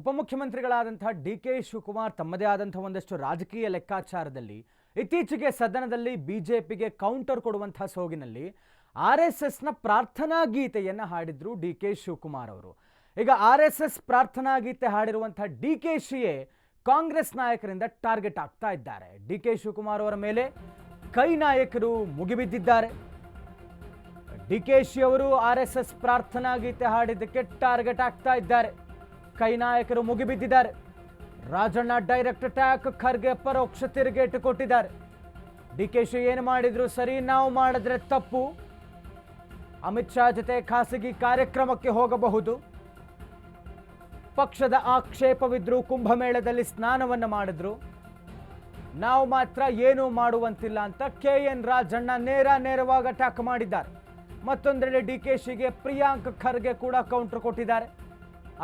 ಉಪಮುಖ್ಯಮಂತ್ರಿಗಳಾದಂತಹ D K Shivakumar ತಮ್ಮದೇ ಆದಂಥ ಒಂದಷ್ಟು ರಾಜಕೀಯ ಲೆಕ್ಕಾಚಾರದಲ್ಲಿ ಇತ್ತೀಚೆಗೆ ಸದನದಲ್ಲಿ ಬಿಜೆಪಿಗೆ ಕೌಂಟರ್ ಕೊಡುವಂಥ ಸೋಗಿನಲ್ಲಿ ಆರ್ ಎಸ್ ಎಸ್ನ ಪ್ರಾರ್ಥನಾ ಗೀತೆಯನ್ನು ಹಾಡಿದ್ರು ಡಿ ಕೆ ಶಿವಕುಮಾರ್ ಅವರು. ಈಗ ಆರ್ ಎಸ್ ಎಸ್ ಪ್ರಾರ್ಥನಾ ಗೀತೆ ಹಾಡಿರುವಂಥ ಡಿ ಕೆ ಶಿಯೇ ಕಾಂಗ್ರೆಸ್ ನಾಯಕರಿಂದ ಟಾರ್ಗೆಟ್ ಆಗ್ತಾ ಇದ್ದಾರೆ. ಡಿ ಕೆ ಶಿವಕುಮಾರ್ ಅವರ ಮೇಲೆ ಕೈ ನಾಯಕರು ಮುಗಿಬಿದ್ದಿದ್ದಾರೆ. ಡಿ ಕೆ ಶಿ ಅವರು ಆರ್ ಎಸ್ ಎಸ್ ಪ್ರಾರ್ಥನಾ ಗೀತೆ ಹಾಡಿದ್ದಕ್ಕೆ ಟಾರ್ಗೆಟ್ ಆಗ್ತಾ ಇದ್ದಾರೆ. ಕೈ ನಾಯಕರು ಮುಗಿಬಿದ್ದಿದ್ದಾರೆ. ರಾಜಣ್ಣ ಡೈರೆಕ್ಟ್ ಅಟ್ಯಾಕ್ ಖರ್ಗೆ ಪರೋಕ್ಷ ತಿರುಗೇಟು ಕೊಟ್ಟಿದ್ದಾರೆ. ಡಿ ಕೆ ಶಿ ಏನು ಮಾಡಿದ್ರು ಸರಿ, ನಾವು ಮಾಡಿದ್ರೆ ತಪ್ಪು. ಅಮಿತ್ ಶಾ ಜೊತೆ ಖಾಸಗಿ ಕಾರ್ಯಕ್ರಮಕ್ಕೆ ಹೋಗಬಹುದು. ಪಕ್ಷದ ಆಕ್ಷೇಪವಿದ್ರು ಕುಂಭಮೇಳದಲ್ಲಿ ಸ್ನಾನವನ್ನು ಮಾಡಿದ್ರು. ನಾವು ಮಾತ್ರ ಏನೂ ಮಾಡುವಂತಿಲ್ಲ ಅಂತ ಕೆ ಎನ್ ರಾಜಣ್ಣ ನೇರ ನೇರವಾಗಿ ಅಟ್ಯಾಕ್ ಮಾಡಿದ್ದಾರೆ. ಮತ್ತೊಂದೆಡೆ ಡಿ ಕೆ ಶಿಗೆ ಪ್ರಿಯಾಂಕ್ ಖರ್ಗೆ ಕೂಡ ಕೌಂಟರ್ ಕೊಟ್ಟಿದ್ದಾರೆ.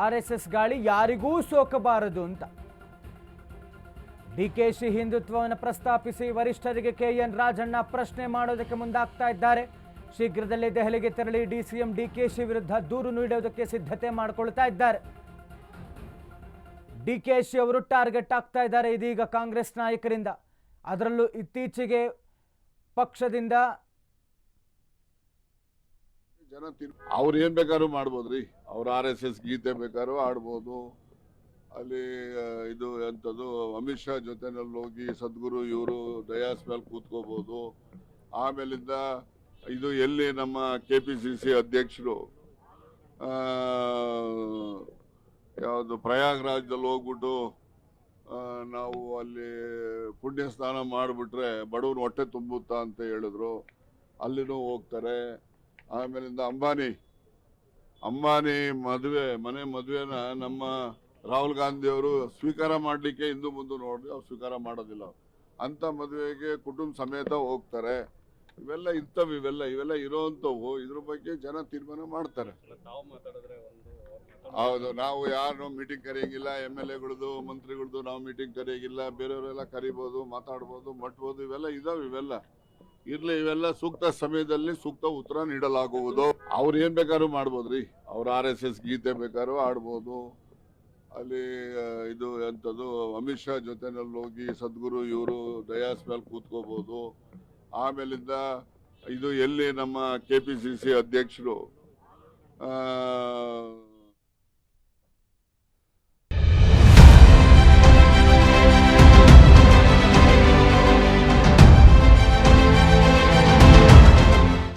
ಆರ್ ಎಸ್ ಎಸ್ ಗಾಳಿ ಯಾರಿಗೂ ಸೋಕಬಾರದು ಅಂತ. ಡಿ ಕೆ ಶಿ ಹಿಂದುತ್ವವನ್ನು ಪ್ರಸ್ತಾಪಿಸಿ ವರಿಷ್ಠರಿಗೆ ಕೆ ಎನ್ ರಾಜಣ್ಣ ಪ್ರಶ್ನೆ ಮಾಡೋದಕ್ಕೆ ಮುಂದಾಗ್ತಾ ಇದ್ದಾರೆ. ಶೀಘ್ರದಲ್ಲೇ ದೆಹಲಿಗೆ ತೆರಳಿ D C M D K Shi ವಿರುದ್ಧ ದೂರು ನೀಡೋದಕ್ಕೆ ಸಿದ್ಧತೆ ಮಾಡಿಕೊಳ್ತಾ ಇದ್ದಾರೆ. ಡಿ ಕೆ ಶಿ ಅವರು ಟಾರ್ಗೆಟ್ ಆಗ್ತಾ ಇದ್ದಾರೆ ಇದೀಗ ಕಾಂಗ್ರೆಸ್ ನಾಯಕರಿಂದ. ಅದರಲ್ಲೂ ಇತ್ತೀಚೆಗೆ ಪಕ್ಷದಿಂದ ಅವ್ರು ಏನ್ ಬೇಕಾದ್ರೂ ಮಾಡ್ಬೋದ್ರಿ. ಅವ್ರ ಆರ್ ಎಸ್ ಎಸ್ ಗೀತೆ ಬೇಕಾದ್ರೂ ಆಡ್ಬೋದು ಅಲ್ಲಿ ಇದು ಎಂಥದ್ದು ಅಮಿತ್ ಶಾ ಜೊತೆನಲ್ಲಿ ಹೋಗಿ ಸದ್ಗುರು, ಇವರು ಡಯಾಸ್ ಮೇಲೆ ಕೂತ್ಕೋಬಹುದು ಆಮೇಲಿಂದ ಇದು ಎಲ್ಲಿ ನಮ್ಮ ಕೆ ಪಿ ಸಿ ಸಿ ಅಧ್ಯಕ್ಷರು ಯಾವುದು ಪ್ರಯಾಗ್ರಾಜ್ದಲ್ಲಿ ಹೋಗ್ಬಿಟ್ಟು ನಾವು ಅಲ್ಲಿ ಪುಣ್ಯ ಸ್ನಾನ ಮಾಡಿಬಿಟ್ರೆ ಬಡವ್ರ ಹೊಟ್ಟೆ ತುಂಬುತ್ತಾ ಅಂತ ಹೇಳಿದ್ರು. ಅಲ್ಲಿನೂ ಹೋಗ್ತಾರೆ. ಆಮೇಲಿಂದ ಅಂಬಾನಿ ಅಂಬಾನಿ ಮದುವೆ ಮನೆ ಮದುವೆನ ನಮ್ಮ ರಾಹುಲ್ ಗಾಂಧಿ ಅವರು ಸ್ವೀಕಾರ ಮಾಡಲಿಕ್ಕೆ ಹಿಂದೂ ಮುಂದೆ ನೋಡಿ ಅವ್ರು ಸ್ವೀಕಾರ ಮಾಡೋದಿಲ್ಲ ಅಂತ ಮದುವೆಗೆ ಕುಟುಂಬ ಸಮೇತ ಹೋಗ್ತಾರೆ. ಇವೆಲ್ಲ ಇಂಥವು ಇವೆಲ್ಲ ಇವೆಲ್ಲ ಇರೋವಂಥವು ಇದ್ರ ಬಗ್ಗೆ ಜನ ತೀರ್ಮಾನ ಮಾಡ್ತಾರೆ. ಹೌದು ನಾವು ಯಾರು ಮೀಟಿಂಗ್ ಕರೆಯಂಗಿಲ್ಲ. ಎಂ ಎಲ್ ಎಗಳದು ಮಂತ್ರಿಗಳದ್ದು ನಾವು ಮೀಟಿಂಗ್ ಕರೆಯಂಗಿಲ್ಲ. ಬೇರೆಯವರೆಲ್ಲ ಕರಿಬೋದು ಮಾತಾಡ್ಬೋದು ಮಟ್ಬೋದು. ಇವೆಲ್ಲ ಇದಾವೆ ಇವೆಲ್ಲ. ಇರ್ಲಿ, ಇವೆಲ್ಲ ಸೂಕ್ತ ಸಮಯದಲ್ಲಿ ಸೂಕ್ತ ಉತ್ತರ ನೀಡಲಾಗುವುದು. ಅವ್ರು ಏನ್ ಬೇಕಾದ್ರೂ ಮಾಡ್ಬೋದ್ರಿ. ಅವ್ರ ಆರ್ ಎಸ್ ಎಸ್ ಗೀತೆ ಬೇಕಾದ್ರು ಆಡ್ಬೋದು ಅಲ್ಲಿ ಇದು ಎಂಥದ್ದು ಅಮಿತ್ ಶಾ ಜೊತೆನಲ್ಲಿ ಹೋಗಿ ಸದ್ಗುರು, ಇವರು, ದಯಾಸ್ ಮೇಲೆ ಕೂತ್ಕೋಬಹುದು ಆಮೇಲಿಂದ ಇದು ಎಲ್ಲಿ ನಮ್ಮ ಕೆ ಪಿ ಸಿ ಸಿ ಅಧ್ಯಕ್ಷರು